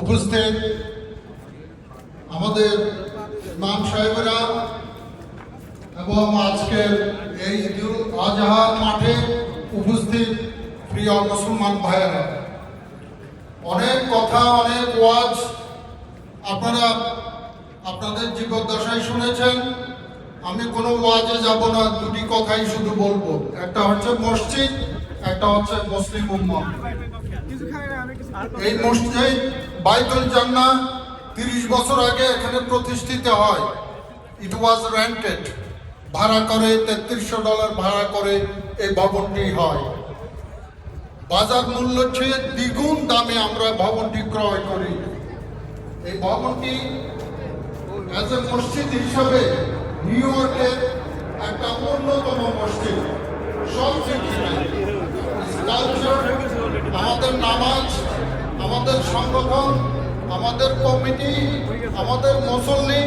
উপস্থিত আমাদের ইমাম সাহেবেরা এবং আজকের এই ঈদুল আজহার মাঠে উপস্থিত প্রিয় মুসলমান ভাইয়েরা। অনেক কথা, অনেক ওয়াজ আপনারা আপনাদের জীবদ্দশায় শুনেছেন। আমি কোনো ওয়াজে যাব না, দুটি কথাই শুধু বলব। একটা হচ্ছে মসজিদ একটা হচ্ছে মুসলিম উম্মত এই মসজিদ বাইতুল জান্নাহ তিরিশ বছর আগে এখানে প্রতিষ্ঠিত হয়। ইট ওয়াজ রেন্টেড ভাড়া করে তেত্রিশশো ডলার ভাড়া করে এই ভবনটি হয়। বাজার মূল্য চেয়ে দ্বিগুণ দামে আমরা ভবনটি ক্রয় করি। এই ভবনটি অ্যাজ এ মসজিদ হিসাবে নিউ ইয়র্কের একটা অন্যতম মসজিদ। সব Culture, আমাদের নামাজ আমাদের সংগঠন আমাদের কমিটি আমাদের মুসল্লি